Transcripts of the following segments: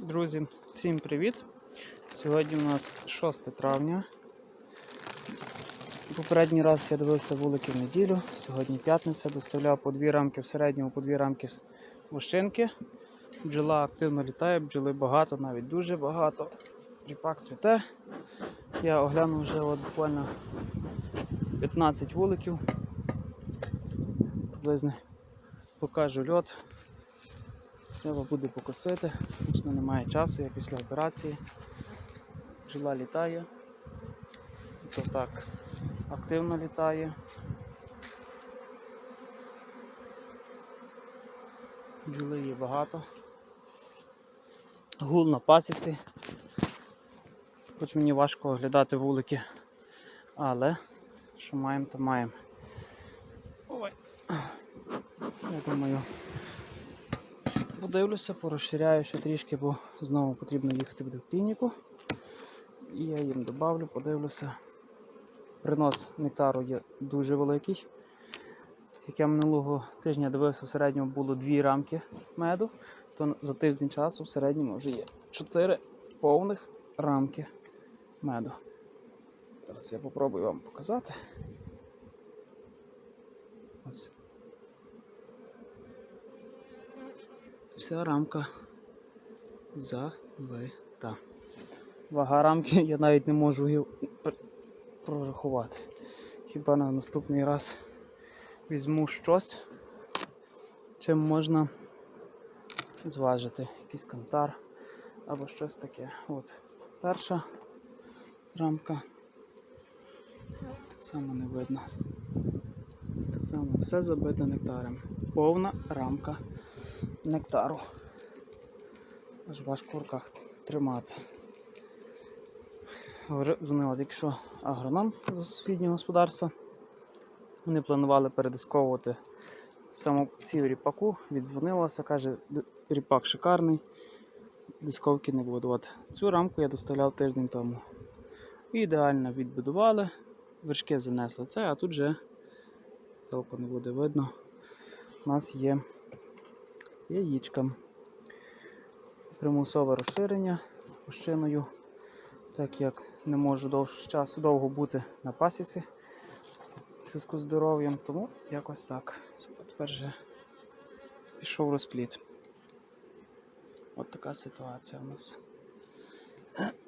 Друзі, всім привіт! Сьогодні у нас 6 травня. Попередній раз я дивився вулики в неділю, сьогодні п'ятниця, доставляв по дві рамки в середньому по дві рамки вощинки. Бджола активно літає, бджоли багато, навіть дуже багато. Ріпак цвіте. Я оглянув вже от буквально 15 вуликів. Приблизно покажу льот. Треба буде покосити, звісно, немає часу, я після операції. Бджола літає. То так, активно літає. Бджоли є багато. Гул на пасіці. Хоч мені важко оглядати вулики, але що маємо, то маємо. Ой. Я думаю, подивлюся, порозширяю ще трішки, бо знову потрібно їхати буде в клініку. І я їм добавлю, подивлюся. Принос нектару є дуже великий. Як я минулого тижня дивився, в середньому було дві рамки меду, то за тиждень часу в середньому вже є 4 повних рамки меду. Зараз я попробую вам показати. Ось. Вся рамка забита. Вага рамки я навіть не можу її прорахувати. Хіба на наступний раз візьму щось, чим можна зважити. Якийсь кантар або щось таке. От перша рамка. Само не видно. Ось так само все забите нектарем. Повна рамка нектару. Аж важко в руках тримати. Дзвонила тільки що агроном з сусіднього господарства. Вони планували передисковувати самосів ріпаку, віддзвонилася, каже, ріпак шикарний, дисковки не буду. От цю рамку я доставляв тиждень тому. Ідеально відбудували, вершки занесли це, а тут вже толку не буде видно. У нас є яєчка. Примусове розширення пущиною, так як не можу довш часу довго бути на пасіці зв'язку з здоров'ям, тому якось так. Тепер вже пішов розпліт. От така ситуація у нас.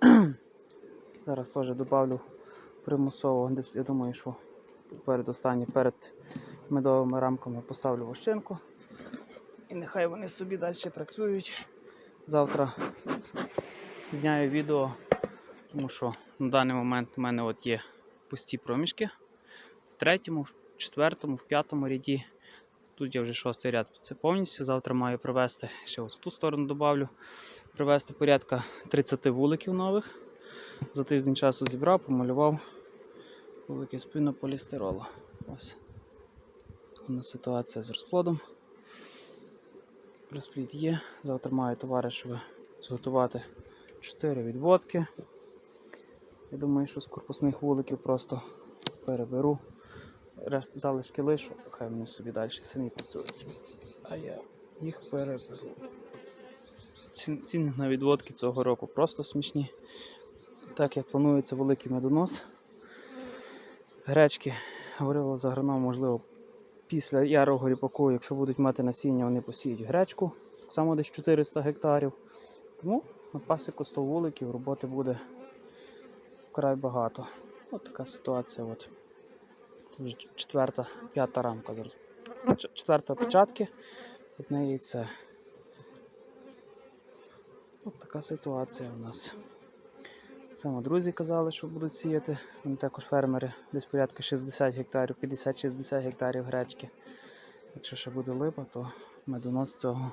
Зараз теж додавлю примусово, я думаю, що перед останні, перед медовими рамками поставлю вощинку. І нехай вони собі далі працюють. Завтра зняю відео, тому що на даний момент в мене от є пусті проміжки. В третьому, в четвертому, в п'ятому ряді. Тут я вже шостий ряд. Це повністю. Завтра маю привезти, ще ось в ту сторону додавлю, привезти порядка 30 вуликів нових. За тиждень часу зібрав, помалював вулики з пінополістиролу. Ось. Ситуація з розплодом. Розплід є. Завтра маю товаришеві зготувати 4 відводки. Я думаю, що з корпусних вуликів просто переберу. Решт залишки лишу, хай вони собі далі самі працюють. А я їх переберу. Ціни на відводки цього року просто смішні. Так як планується великий медонос. Гречки говорила з агрономом, можливо, після ярого ріпаку, якщо будуть мати насіння, вони посіють гречку, так само десь 400 гектарів. Тому на пасіку 100 вуликів роботи буде вкрай багато. От така ситуація. От. Це четверта, п'ята рамка Четверта початки, одне яйце. От така ситуація у нас. Саме друзі казали, що будуть сіяти. Вони також фермери, десь порядка 60 гектарів, 50-60 гектарів гречки. Якщо ще буде липа, то медонос цього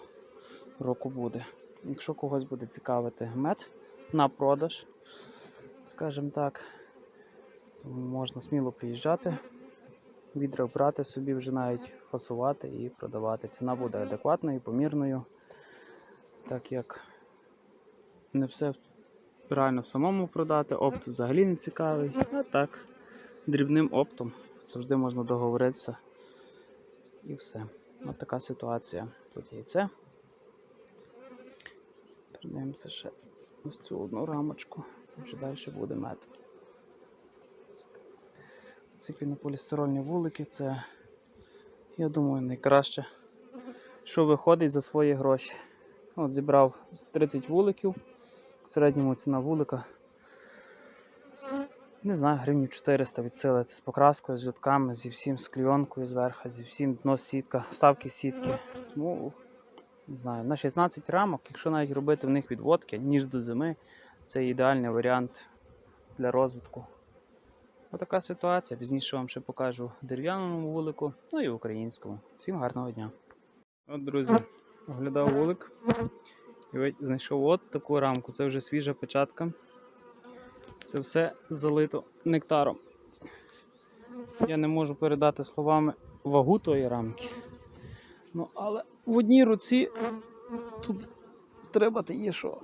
року буде. Якщо когось буде цікавити мед на продаж, скажімо так, то можна сміло приїжджати, відра брати собі вже навіть фасувати і продавати. Ціна буде адекватною, помірною, так як не все реально самому продати, опт взагалі не цікавий. А так, дрібним оптом завжди можна договоритися. І все. Ось така ситуація. Тут яйце. Дивимося ще ось цю одну рамочку. Вже далі буде мед. Ці пінополістирольні вулики це, я думаю, найкраще, що виходить за свої гроші. От зібрав 30 вуликів. В середньому ціна вулика. Не знаю, гривнів 400 від сили. Це з покраскою, з льотками, зі всім, з клійонкою зверху, зі всім дно сітка, вставки сітки. Тому, не знаю, на 16 рамок, якщо навіть робити в них відводки, ніж до зими, це ідеальний варіант для розвитку. Отака ситуація. Пізніше вам ще покажу дерев'яному вулику, ну і українському. Всім гарного дня. От, друзі, оглядав вулик і знайшов от таку рамку. Це вже свіжа початка. Це все залито нектаром. Я не можу передати словами вагу тої рамки. Ну, але в одній руці тут треба ти є що.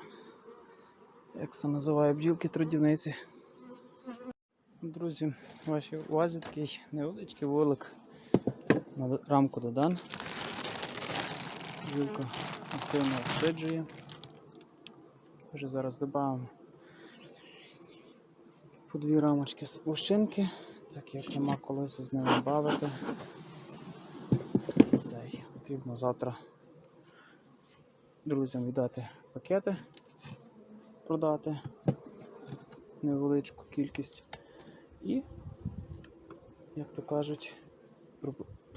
Як це називає бджілки трудівниці. Друзі, вашій увазі такий невеличкий вулик на рамку додан. Бджілка активно обсиджує. Вже зараз додамо по дві рамочки з лущинки, так як нема коли з ними бавити. Цей потрібно завтра друзям віддати пакети, продати невеличку кількість і, як то кажуть,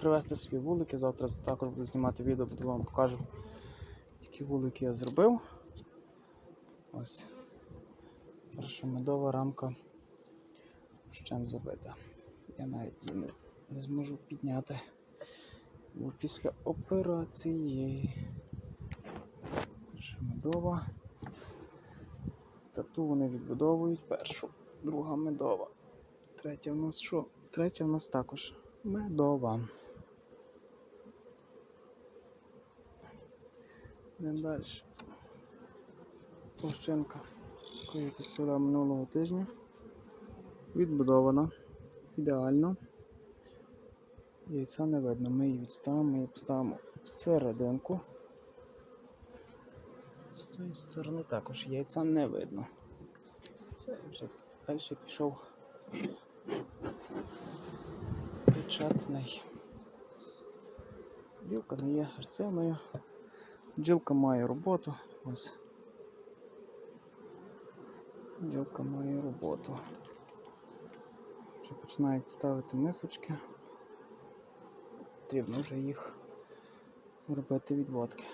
привезти свої вулики. Завтра також буду знімати відео, буду вам покажу, які вулики я зробив. Ось. Перша медова рамка ще забита. Я навіть її не, не зможу підняти. Бо після операції. Перша медова. Тату вони відбудовують першу, друга медова. Третя в нас що? Третя в нас також медова. Йдемо далі. Площинка, я минулого тижня. Відбудована ідеально. Яйця не видно. Ми її відставимо, ми її поставимо всерединку. З тієї сторони також яйця не видно. Все, далі пішов печатний. Бджілка не є агресивною. Бджілка має роботу. Ось. Бджілка має роботу. Вже починають ставити мисочки. Потрібно вже їх робити відводки.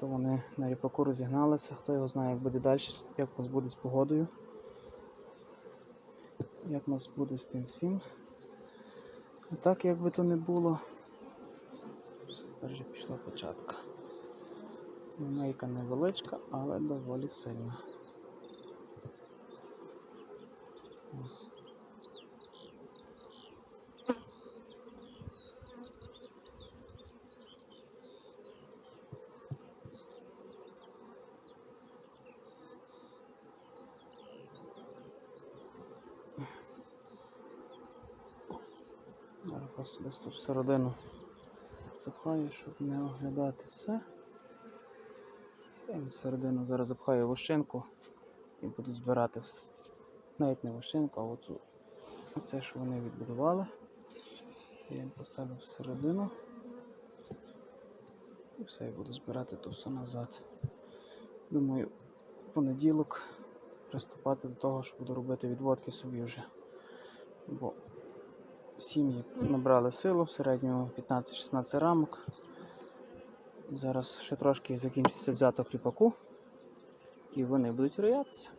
То вони на ріпаку розігналися, хто його знає, як буде далі, як у нас буде з погодою. Як у нас буде з тим всім. А так, як би то не було, вже пішла початка. Сімейка невеличка, але доволі сильна. Просто десь тут всередину запхаю, щоб не оглядати все. Я їм всередину зараз запхаю вощинку і буду збирати вс- навіть не вощинку, а оцю. Оце, що вони відбудували. Я їм поставлю всередину. І все, я буду збирати то все назад. Думаю, в понеділок приступати до того, що буду робити відводки собі вже. Бо сім'ї набрали силу в середньому 15-16 рамок. Зараз ще трошки закінчиться взяток ріпаку і вони будуть роятися.